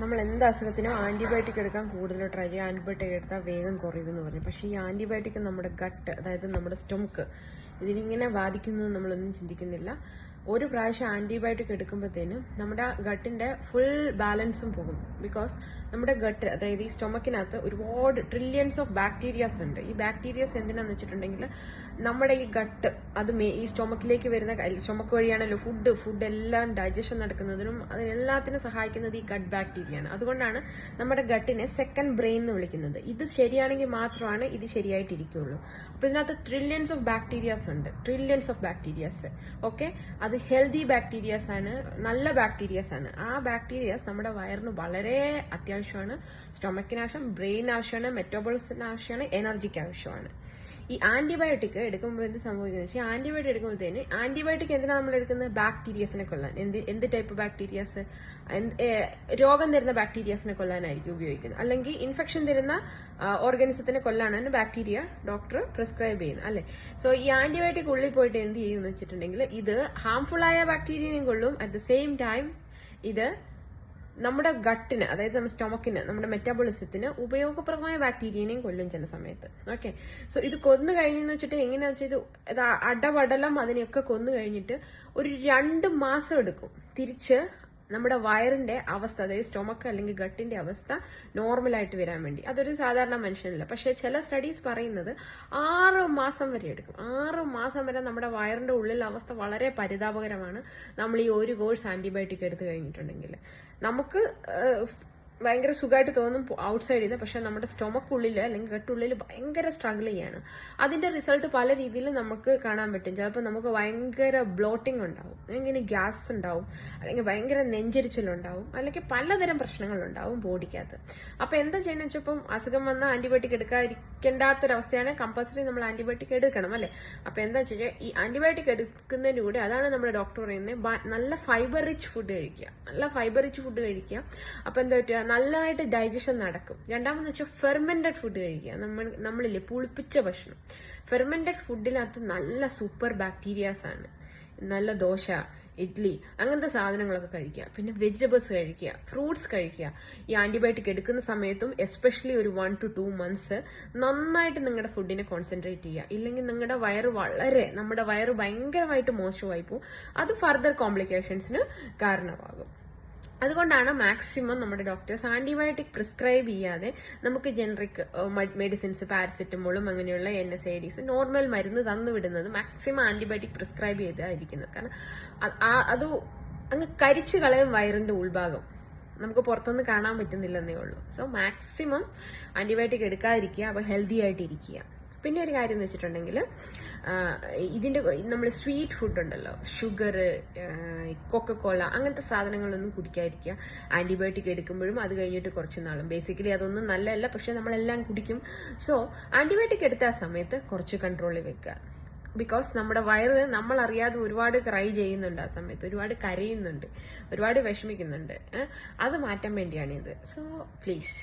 നമ്മൾ എന്ത് അസുഖത്തിനും ആന്റിബയോട്ടിക് എടുക്കാൻ കൂടുതൽ ട്രൈ ചെയ്യുക. ആന്റിബയോട്ടിക് എടുത്താൽ വേഗം കുറയുമെന്ന് പറഞ്ഞു. പക്ഷേ ഈ ആന്റിബയോട്ടിക് നമ്മുടെ ഗട്ട് അതായത് നമ്മുടെ സ്റ്റൊമക്ക് ഇതിനിങ്ങനെ ബാധിക്കുന്നു നമ്മളൊന്നും ചിന്തിക്കുന്നില്ല. ഒരു പ്രാവശ്യം ആന്റിബയോട്ടിക് എടുക്കുമ്പോഴത്തേനും നമ്മുടെ ഗട്ടിന്റെ ഫുൾ ബാലൻസും പോകും. ബിക്കോസ് നമ്മുടെ ഗട്ട് അതായത് ഈ സ്റ്റൊമക്കിനകത്ത് ഒരുപാട് ട്രില്യൺസ് ഓഫ് ബാക്ടീരിയാസ് ഉണ്ട്. ഈ ബാക്ടീരിയസ് എന്തിനാന്ന് വെച്ചിട്ടുണ്ടെങ്കിൽ നമ്മുടെ ഈ ഗട്ട് അത് ഈ സ്റ്റൊമക്കിലേക്ക് വരുന്ന സ്റ്റൊമക്ക് വഴിയാണല്ലോ ഫുഡ് ഫുഡ് എല്ലാം ഡൈജഷൻ നടക്കുന്നതിനും അതിനെല്ലാത്തിനും സഹായിക്കുന്നത് ഈ ഗട്ട് ബാക്ടീരിയയാണ് അതുകൊണ്ടാണ് നമ്മുടെ ഗട്ടിനെ സെക്കൻഡ് ബ്രെയിൻ എന്ന് വിളിക്കുന്നത്. ഇത് ശരിയാണെങ്കിൽ മാത്രമാണ് ഇത് ശരിയായിട്ടിരിക്കുള്ളൂ. അപ്പൊ ഇതിനകത്ത് ട്രില്യൺസ് ഓഫ് ബാക്ടീരിയാസ് ഉണ്ട്. ട്രില്യൺസ് ഓഫ് ബാക്ടീരിയാസ് ഓക്കെ അത് ഹെൽത്തി ബാക്ടീരിയാസ് ആണ് നല്ല ബാക്ടീരിയാസ് ആണ്. ആ ബാക്ടീരിയാസ് നമ്മുടെ വയറിന് വളരെ അത്യാവശ്യമാണ്. സ്റ്റൊമക്കിന് ആവശ്യം ബ്രെയിൻ ആവശ്യമാണ് മെറ്റബോളിസത്തിന് ആവശ്യമാണ് എനർജിക്ക് ആവശ്യമാണ്. ഈ ആന്റിബയോട്ടിക് എടുക്കുമ്പോൾ എന്ത് സംഭവിക്കുന്നത് വെച്ചാൽ ആന്റിബയോട്ടിക് എടുക്കുമ്പോഴത്തേന് ആന്റിബയോട്ടിക് എന്തിനാണ് നമ്മൾ എടുക്കുന്നത്? ബാക്ടീരിയസിനെ കൊല്ലാൻ എന്ത് എന്ത് ടൈപ്പ് ബാക്ടീരിയാസ് രോഗം തരുന്ന ബാക്ടീരിയാസിനെ കൊല്ലാനായിരിക്കും ഉപയോഗിക്കുന്നത്. അല്ലെങ്കിൽ ഇൻഫെക്ഷൻ തരുന്ന ഓർഗാനിസത്തിനെ കൊല്ലാനാണ് ബാക്ടീരിയ ഡോക്ടർ പ്രിസ്ക്രൈബ് ചെയ്യുന്നത്. അല്ലെ? സോ ഈ ആന്റിബയോട്ടിക് ഉള്ളിൽ പോയിട്ട് എന്ത് ചെയ്യുമെന്ന് വെച്ചിട്ടുണ്ടെങ്കിൽ ഇത് ഹാംഫുൾ ആയ ബാക്ടീരിയനെയും കൊള്ളും. അറ്റ് ദ സെയിം ടൈം ഇത് നമ്മുടെ ഗട്ടിന് അതായത് നമ്മുടെ സ്റ്റൊമക്കിന് നമ്മുടെ മെറ്റാബോളിസത്തിന് ഉപയോഗപ്രദമായ ബാക്ടീരിയനെയും കൊല്ലും ചില സമയത്ത്. ഓക്കെ സോ ഇത് കൊന്നു കഴിഞ്ഞെന്ന് വെച്ചിട്ട് എങ്ങനെയാ വെച്ചാൽ ഇത് അടവടലം അതിനെയൊക്കെ കൊന്നു കഴിഞ്ഞിട്ട് ഒരു രണ്ട് മാസം എടുക്കും. തിരിച്ച് നമ്മുടെ വയറിന്റെ അവസ്ഥ അതായത് സ്റ്റൊമക്ക് അല്ലെങ്കിൽ ഗട്ടിന്റെ അവസ്ഥ നോർമലായിട്ട് വരാൻ വേണ്ടി. അതൊരു സാധാരണ മനുഷ്യനല്ല. പക്ഷെ ചില സ്റ്റഡീസ് പറയുന്നത് ആറ് മാസം വരെ എടുക്കും. ആറ് മാസം വരെ നമ്മുടെ വയറിന്റെ ഉള്ളിൽ അവസ്ഥ വളരെ പരിതാപകരമാണ്. നമ്മൾ ഈ ഒരു കോഴ്സ് ആന്റിബയോട്ടിക് എടുത്തു കഴിഞ്ഞിട്ടുണ്ടെങ്കിൽ. നമുക്ക് ഭയങ്കര സുഖമായിട്ട് തോന്നും ഔട്ട്സൈഡ് ചെയ്ത് പക്ഷെ നമ്മുടെ സ്റ്റൊമക്കുള്ളിൽ അല്ലെങ്കിൽ ഗട്ടുള്ളിൽ ഭയങ്കര സ്ട്രഗിൾ ചെയ്യാണ്. അതിന്റെ റിസൾട്ട് പല രീതിയിൽ നമുക്ക് കാണാൻ പറ്റും. ചിലപ്പോൾ നമുക്ക് ഭയങ്കര ബ്ലോട്ടിംഗ് ഉണ്ടാവും. അല്ലെങ്കിൽ ഗ്യാസ് ഉണ്ടാവും. അല്ലെങ്കിൽ ഭയങ്കര നെഞ്ചരിച്ചിലുണ്ടാവും. അല്ലെങ്കിൽ പലതരം പ്രശ്നങ്ങളുണ്ടാവും ബോഡിക്കകത്ത്. അപ്പൊ എന്താ ചെയ്യണമെന്ന് വെച്ചാൽ ഇപ്പം അസുഖം വന്നാൽ ആന്റിബയോട്ടിക് എടുക്കാതിരിക്കേണ്ടാത്തൊരവസ്ഥയാണ് കമ്പൽസറി നമ്മൾ ആന്റിബയോട്ടിക് എടുക്കണം അല്ലെ? അപ്പൊ എന്താ വെച്ചാൽ ഈ ആന്റിബയോട്ടിക് എടുക്കുന്നതിലൂടെ അതാണ് നമ്മുടെ ഡോക്ടർ പറയുന്നത് നല്ല ഫൈബർ റിച്ച് ഫുഡ് കഴിക്കുക. നല്ല ഫൈബർ റിച്ച് ഫുഡ് കഴിക്കുക. അപ്പൊ എന്താ പറ്റുക? നല്ലതായിട്ട് ഡൈജഷൻ നടക്കും. രണ്ടാമെന്ന് വെച്ചാൽ ഫെർമെന്റഡ് ഫുഡ് കഴിക്കുക. നമ്മൾ നമ്മളില്ലേ പുളിപ്പിച്ച ഭക്ഷണം. ഫെർമെന്റഡ് ഫുഡിനകത്ത് നല്ല സൂപ്പർ ബാക്ടീരിയാസ് ആണ്. നല്ല ദോശ ഇഡ്ലി അങ്ങനത്തെ സാധനങ്ങളൊക്കെ കഴിക്കുക. പിന്നെ വെജിറ്റബിൾസ് കഴിക്കുക ഫ്രൂട്ട്സ് കഴിക്കുക. ഈ ആന്റിബയോട്ടിക് എടുക്കുന്ന സമയത്തും എസ്പെഷ്യലി ഒരു വൺ ടു ടു മന്ത്സ് നന്നായിട്ട് നിങ്ങളുടെ ഫുഡിനെ കോൺസെൻട്രേറ്റ് ചെയ്യുക. ഇല്ലെങ്കിൽ നിങ്ങളുടെ വയറ് വളരെ നമ്മുടെ വയറ് ഭയങ്കരമായിട്ട് മോശമായി പോകും അത് ഫർദർ കോംപ്ലിക്കേഷൻസിന് കാരണമാകും. അതുകൊണ്ടാണ് മാക്സിമം നമ്മുടെ ഡോക്ടേഴ്സ് ആന്റിബയോട്ടിക് പ്രിസ്ക്രൈബ് ചെയ്യാതെ നമുക്ക് ജനറിക് മെഡിസിൻസ് പാരസെറ്റമോളും അങ്ങനെയുള്ള N S I Ds normal മരുന്ന് തന്നു വിടുന്നത് മാക്സിമം ആന്റിബയോട്ടിക് പ്രിസ്ക്രൈബ് ചെയ്തായിരിക്കുന്നത്. കാരണം അത് അങ്ങ് കരിച്ചു കളയും വയറിന്റെ ഉൾഭാഗം. നമുക്ക് പുറത്തൊന്നും കാണാൻ പറ്റുന്നില്ലെന്നേ ഉള്ളൂ. സോ മാക്സിമം ആന്റിബയോട്ടിക് എടുക്കാതിരിക്കുക അപ്പോൾ ഹെൽത്തി ആയിട്ടിരിക്കുക. പിന്നെ ഒരു കാര്യം എന്ന് വെച്ചിട്ടുണ്ടെങ്കിൽ ഇതിന്റെ നമ്മൾ സ്വീറ്റ് ഫുഡ് ഉണ്ടല്ലോ. ഷുഗർ കൊക്കക്കോള അങ്ങനത്തെ സാധനങ്ങളൊന്നും കുടിക്കാതിരിക്കുക. ആന്റിബയോട്ടിക് എടുക്കുമ്പോഴും അത് കഴിഞ്ഞിട്ട് കുറച്ച് നാളും. ബേസിക്കലി അതൊന്നും നല്ലതല്ല പക്ഷെ നമ്മളെല്ലാം കുടിക്കും. സോ ആന്റിബയോട്ടിക് എടുത്ത സമയത്ത് കുറച്ച് കൺട്രോളിൽ വെക്കുക. ബിക്കോസ് നമ്മുടെ വയറ് നമ്മൾ അറിയാതെ ഒരുപാട് ക്രൈ ചെയ്യുന്നുണ്ട് ആ സമയത്ത്. ഒരുപാട് കരയുന്നുണ്ട്. ഒരുപാട് വിഷമിക്കുന്നുണ്ട്. അത് മാറ്റാൻ വേണ്ടിയാണ് ഇത്. So please